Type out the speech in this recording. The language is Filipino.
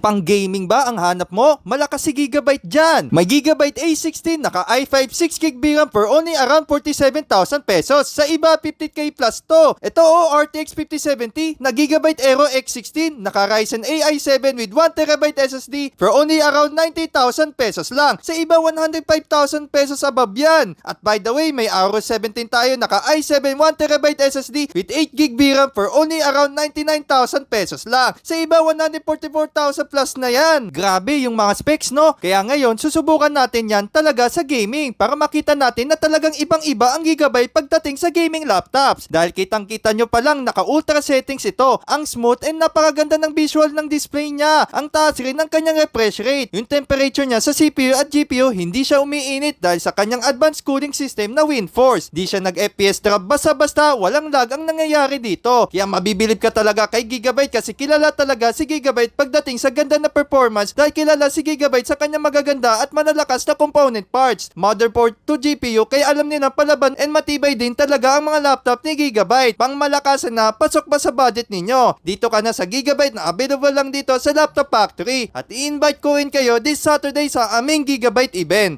Pang gaming ba ang hanap mo? Malakas si Gigabyte dyan. May Gigabyte A16 naka i5 6GB VRAM for only around 47,000 pesos. Sa iba 50k plus to. Ito o RTX 5070 na Gigabyte Aero X16 naka Ryzen AI7 with 1TB SSD for only around 90,000 pesos lang. Sa iba 105,000 pesos above yan. At by the way, may Auro 17 tayo naka i7 1TB SSD with 8GB VRAM for only around 99,000 pesos lang. Sa iba 144,000 plus na yan. Grabe yung mga specs no? Kaya ngayon susubukan natin yan talaga sa gaming para makita natin na talagang ibang-iba ang Gigabyte pagdating sa gaming laptops. Dahil kitang-kita nyo pa lang naka ultra settings ito. Ang smooth and napakaganda ng visual ng display niya. Ang taas rin ng kanyang refresh rate. Yung temperature niya sa CPU at GPU hindi siya umiinit dahil sa kanyang advanced cooling system na WindForce. Di siya nag-FPS drop basta-basta walang lag ang nangyayari dito. Kaya mabibilib ka talaga kay Gigabyte kasi kilala talaga si Gigabyte pagdating sa ganda na performance dahil kilala si Gigabyte sa kanyang magaganda at manalakas na component parts, motherboard to GPU kaya alam nila palaban and matibay din talaga ang mga laptop ni Gigabyte. Pang malakasan na, pasok ba sa budget ninyo? Dito ka na sa Gigabyte na available lang dito sa Laptop Factory at i-invite ko rin kayo this Saturday sa aming Gigabyte event.